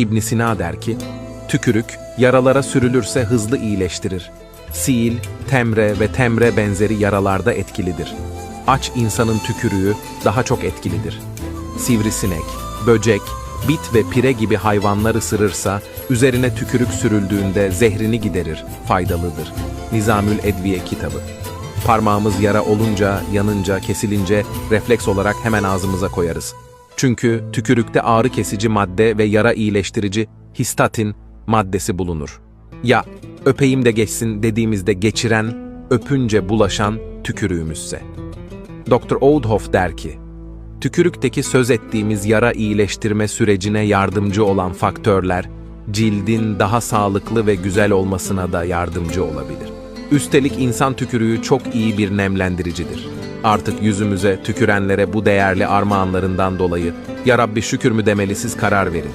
İbn Sina der ki, tükürük yaralara sürülürse hızlı iyileştirir. Sil, temre ve temre benzeri yaralarda etkilidir. Aç insanın tükürüğü daha çok etkilidir. Sivrisinek, böcek, bit ve pire gibi hayvanlar ısırırsa, üzerine tükürük sürüldüğünde zehrini giderir, faydalıdır. Nizamül Edviye kitabı. Parmağımız yara olunca, yanınca, kesilince refleks olarak hemen ağzımıza koyarız. Çünkü tükürükte ağrı kesici madde ve yara iyileştirici histatin maddesi bulunur. Ya öpeyim de geçsin dediğimizde geçiren, öpünce bulaşan tükürüğümüzse. Dr. Oldhoff der ki, tükürükteki söz ettiğimiz yara iyileştirme sürecine yardımcı olan faktörler, cildin daha sağlıklı ve güzel olmasına da yardımcı olabilir. Üstelik insan tükürüğü çok iyi bir nemlendiricidir. Artık yüzümüze tükürenlere bu değerli armağanlarından dolayı ya Rabbi şükür mü demeli siz karar verin.